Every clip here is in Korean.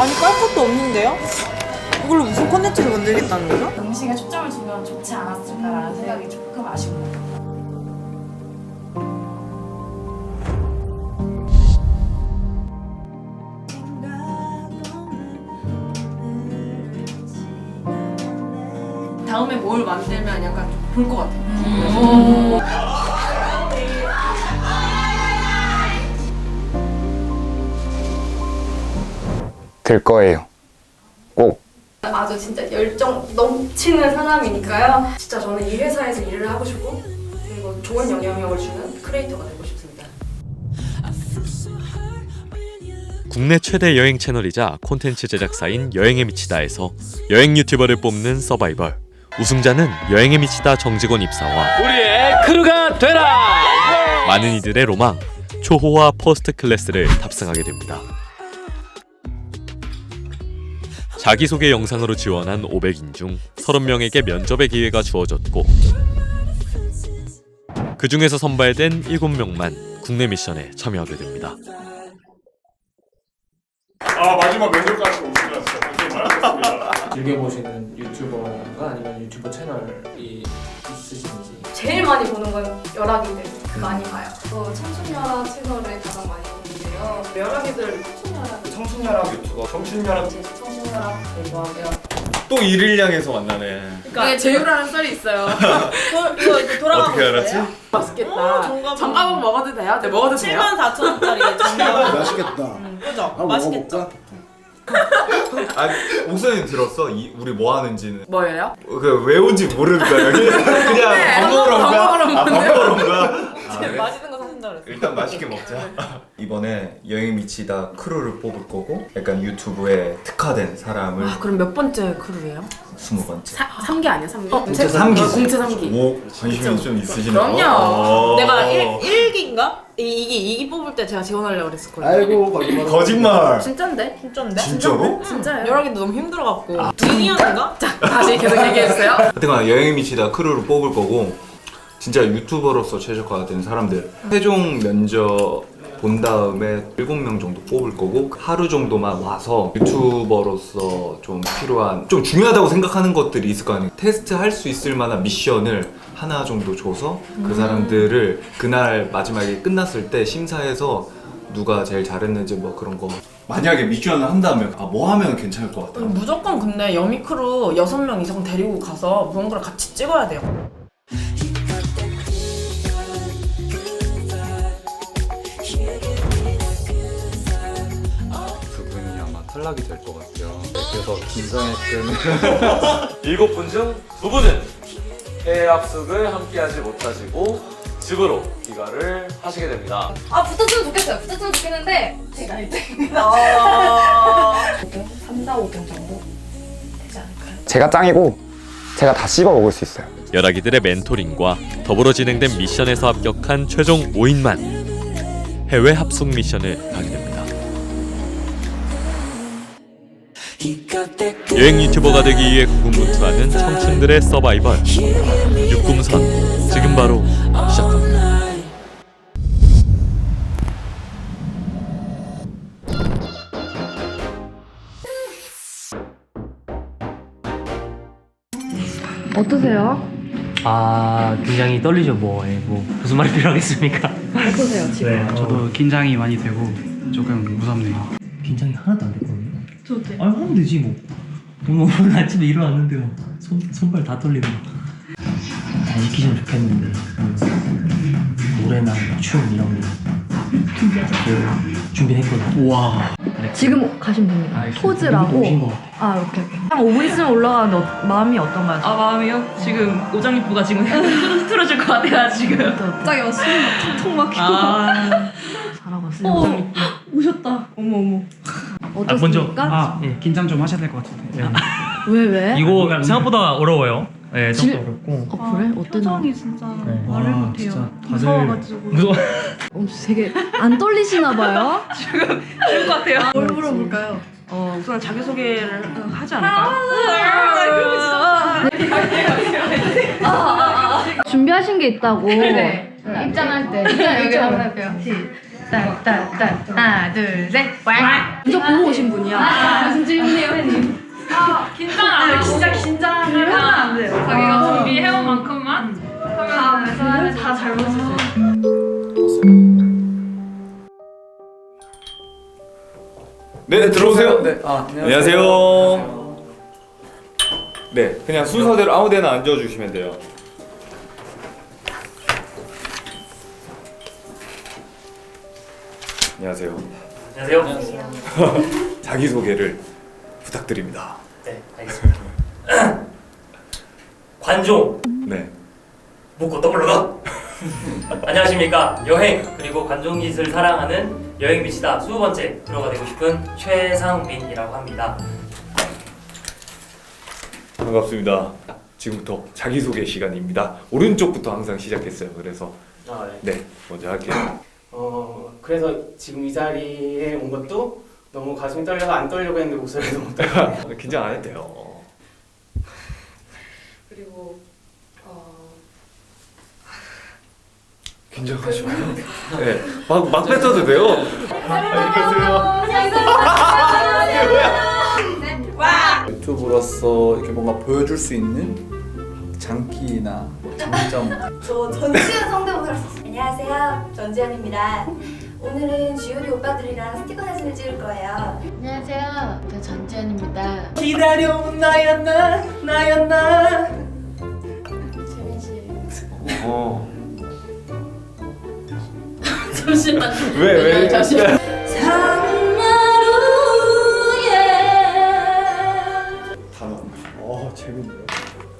아니 깔 것도 없는데요? 이걸로 무슨 콘텐츠를 만들겠다는 거죠? 음식에 초점을 두면 좋지 않았을까라는 생각이 조금 아쉽네요. 다음에 뭘 만들면 약간 볼 것 같아요. 될 거예요. 꼭. 아주 진짜 열정 넘치는 사람이니까요. 진짜 저는 이 회사에서 일을 하고 싶고 그리고 좋은 영향력을 주는 크리에이터가 되고 싶습니다. 국내 최대 여행 채널이자 콘텐츠 제작사인 여행에 미치다에서 여행 유튜버를 뽑는 서바이벌. 우승자는 여행에 미치다 정직원 입사와 우리의 크루가 되라! 많은 이들의 로망, 초호화 퍼스트 클래스를 탑승하게 됩니다. 자기소개 영상으로 지원한 500인 중 30명에게 면접의 기회가 주어졌고 그 중에서 선발된 7명만 국내 미션에 참여하게 됩니다. 아 마지막 면접까지 오시면 진짜. 즐겨보시는 유튜버가 아니면 유튜버 채널이 있으신지 제일 많이 보는 건 열악이들 많이 봐요. 또 청춘 열악 채널을 청춘열악 청춘연합 유튜버 청춘연합 제 청춘열악 좋아하고요. 또 이를 향해서 만나네. 그러니까 제휴라는 썰이 있어요. 이거 이거 돌아가고 어떻게 알았지? 맛있겠다. 정답. 장갑은 먹어도 돼요? 네, 먹어도 돼요? 7만 4천 원짜리 정답. 맛있겠다. 그죠? 한번 맛있겠죠? 먹어볼까? 아 옥선이 들었어? 이, 우리 뭐 하는지는 뭐예요? 그 왜 온지 모르는 거야 여기 그냥 네, 밥 먹으러 온밥 거야? 아, 밥. 먹으러 온 거야? 아, 그래? 맛있는 거 사준다 그랬어. 일단 맛있게 먹자 이번에 여행 미치다 크루를 뽑을 거고 약간 유튜브에 특화된 사람을 아, 그럼 몇 번째 크루예요? 스무 번째 3기 아니야, 3기? 공채 3기 공채 3기. 오 관심이 좀 있으시네요 그럼요. 어. 내가 1, 일기인가 이기 2기 뽑을 때 제가 지원하려고 그랬었거든요. 아이고 거짓말. 거짓말 진짠데? 진짜인데? 진짜로? 진짜예요? 열악이도 너무 힘들어갖고 2기였는가? 자, 다시 계속 얘기해주세요. 하여튼간 여행 미치다 크루를 뽑을 거고 진짜 유튜버로서 최적화된 사람들. 최종 면접 본 다음에 7명 정도 뽑을 거고 하루 정도만 와서 유튜버로서 좀 필요한 좀 중요하다고 생각하는 것들이 있을 거 아니에요. 테스트 할 수 있을 만한 미션을 하나 정도 줘서 그 사람들을 그날 마지막에 끝났을 때 심사해서 누가 제일 잘했는지 뭐 그런 거. 만약에 미션을 한다면 아 뭐 하면 괜찮을 것 같아요? 무조건 근데 여미크루 6명 이상 데리고 가서 무언가를 같이 찍어야 돼요. 탈락이 될 것 같아요. 그래서 김성혜君일곱 분 중 두 분은 해외 합숙을 함께하지 못하시고 집으로 귀가를 하시게 됩니다. 아 붙었으면 좋겠어요. 붙었으면 좋겠는데 제가 1등. 아... 3, 4, 5등 정도 되지 않을까요? 제가 짱이고 제가 다 씹어 먹을 수 있어요. 열악이들의 멘토링과 더불어 진행된 미션에서 합격한 최종 5인만 해외 합숙 미션을 가게 됩니다. 여행 유튜버가 되기 위해 고군분투하는 청춘들의 서바이벌 육kum선 지금 바로 시작합니다. 어떠세요? 아 굉장히 떨리죠 뭐, 예, 뭐 무슨 말이 필요하겠습니까? 어떠세요 지금? 네, 저도 긴장이 많이 되고 조금 무섭네요. 긴장이 하나도 안 됐거 든요. 저도 아 하면 되지 뭐. 오늘 오늘 아침에 일어났는데 뭐 손, 손발 다 떨리고 잘 지키면 좋겠는데 음, 노래나 춤 이런 거 그, 준비했거든요. 와. 지금 가시면 됩니다 오신 포즈라고. 아 이렇게 한 5분 있으면 올라가는데 어, 마음이 어떤가요? 아 마음이요? 지금 오장육부가 지금 흐트러질 것 같아요 지금. 갑자기 막 숨이 턱턱 막히고 아. 잘하고 있어요 오장육부 오셨다 어머 어머 어떻습니까? 아, 예, 긴장 좀 하셔야 될 것 같은데. 왜 왜? 이거 생각보다 어려워요. 네, 질- 생각보다 어렵고. 아 그래? 어땠나? 진짜 말을 못해요. 무서워가지고. 무서워. 어, 되게 안 떨리시나 봐요? 것 같아요. 뭘 물어볼까요? 어, 우선 자기 소개를 하지 않을까요? 준비하신 게 있다고 네. 입장할 때 입장 여기 한번 할게요. 따따따 하나 둘셋 왈. 이거 보고 오신 분이야. 아, 아, 아 진짜 힘내요 혜님. 아, 긴장 안 해요. 진짜 긴장을 하면 안 돼요. 아. 자기가 준비해온 만큼만 하면 다잘 맞으세요. 네, 들어오세요. 네, 아, 안녕하세요. 네, 그냥 순서대로 아무데나 앉아주시면 돼요. 안녕하세요. 안녕하세요. 자기 소개를 부탁드립니다. 네, 알겠습니다. 관종 네. 묻고 떠올라가. 안녕하십니까 여행 그리고 관종 짓을 사랑하는 여행 미치다 20번째 프로가 되고 싶은 최상민이라고 합니다. 반갑습니다. 지금부터 자기 소개 시간입니다. 오른쪽부터 항상 시작했어요. 그래서 아, 네. 네, 먼저 할게요. 어, 그래서 지금 이 자리에 온 것도 너무 가슴이 떨려서 안 떨려고 했는데 목소리도 못 떨려. 긴장 안 해도 돼요. 그리고 어, 긴장하지 마요. 네, 막, 막 뱉어도 돼요. 유튜브로서 이렇게 뭔가 보여줄 수 있는 장기나 뭐 장점 저 전지현 성대모사 할수 있어요. 안녕하세요. 전지현입니다. 오늘은 주요리 오빠들이랑 스티커 사진을 찍을 거예요. 안녕하세요. 저 전지현입니다. 기다려 나야 나 나야 나. 재민 씨. 어. 잠시만. 왜, 왜? 잠시만. 단어. 어 재밌네요.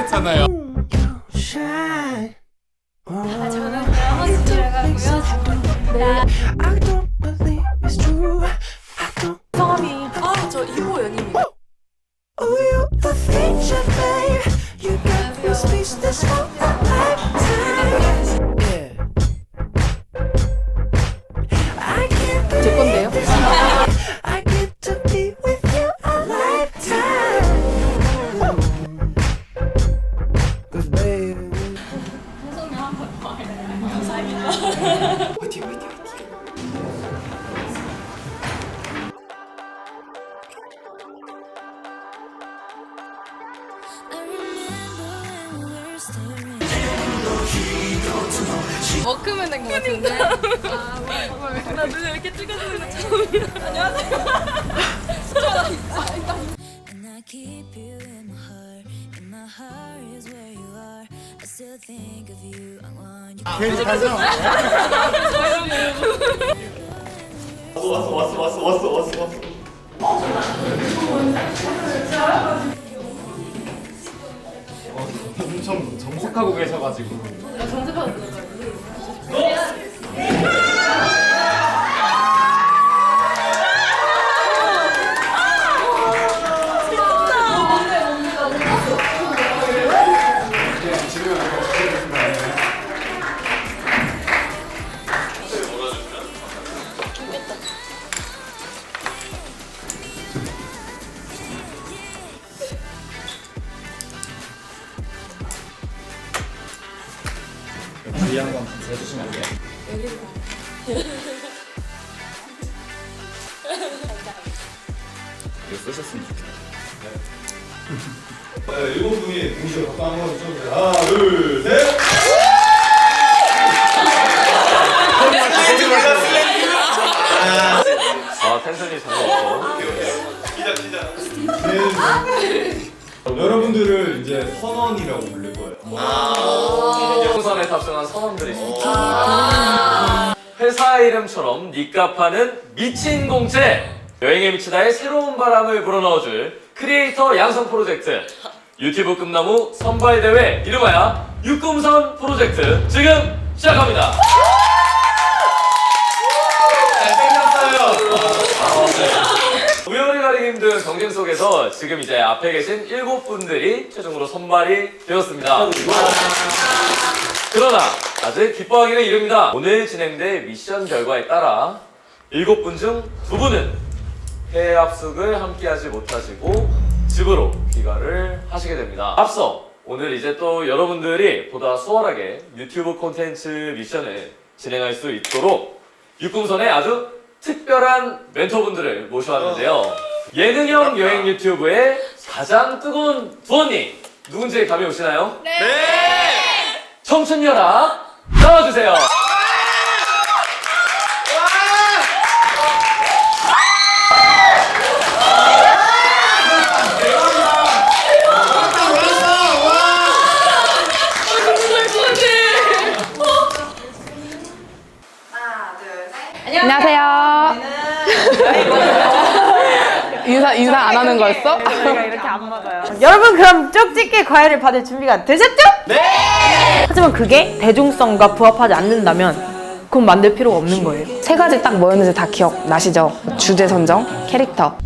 안녕하세요. 저는 브라운스라고 하고요. 성함이 저 이호 연입니다. 제 워크맨 된것 같은데. 나 눈에 이렇게 찍어주는 거 처음이야. 안녕하세요. And I keep you in my heart. And my heart is where you are. I still think of you. I want you. 엄청 정색하고 계셔가지고. 이거 쓰셨으면 좋겠다. 네, 일곱 분이 동시에 각각 한번 쳐주세요. 하나, 둘, 셋. 아 텐션이 정말 기자 기자. 여러분들을 이제 선원이라고 부를 거예요. 풍선에 탑승한 선원들이 있습니다. 회사 이름처럼 니값하는 미친 공채. 여행에 미치다의 새로운 바람을 불어넣어줄 크리에이터 양성 프로젝트. 유튜브 꿈나무 선발 대회 이름하여 육꿈선 프로젝트 지금 시작합니다. 잘생겼어요. 힘든 경쟁 속에서 지금 이제 앞에 계신 일곱 분들이 최종으로 선발이 되었습니다. 그러나 아직 기뻐하기는 이릅니다. 오늘 진행될 미션 결과에 따라 일곱 분 중 두 분은 해외 합숙을 함께하지 못하시고 집으로 귀가를 하시게 됩니다. 앞서 오늘 이제 또 여러분들이 보다 수월하게 유튜브 콘텐츠 미션을 진행할 수 있도록 육궁선의 아주 특별한 멘토분들을 모셔왔는데요. 예능형 여행 유튜브의 가장 뜨거운 부원님 누군지 감이 오시나요? 네. 청춘 연합 나와주세요. 안녕하세요. 인사 인사 안 하는 거였어? 저희가 이렇게 안 먹어요. 여러분 그럼 쪽집게 과외를 받을 준비가 되셨죠? 네. 하지만 그게 대중성과 부합하지 않는다면 그럼 만들 필요가 없는 거예요. 세 가지 딱 뭐였는지 다 기억나시죠? 주제 선정, 캐릭터.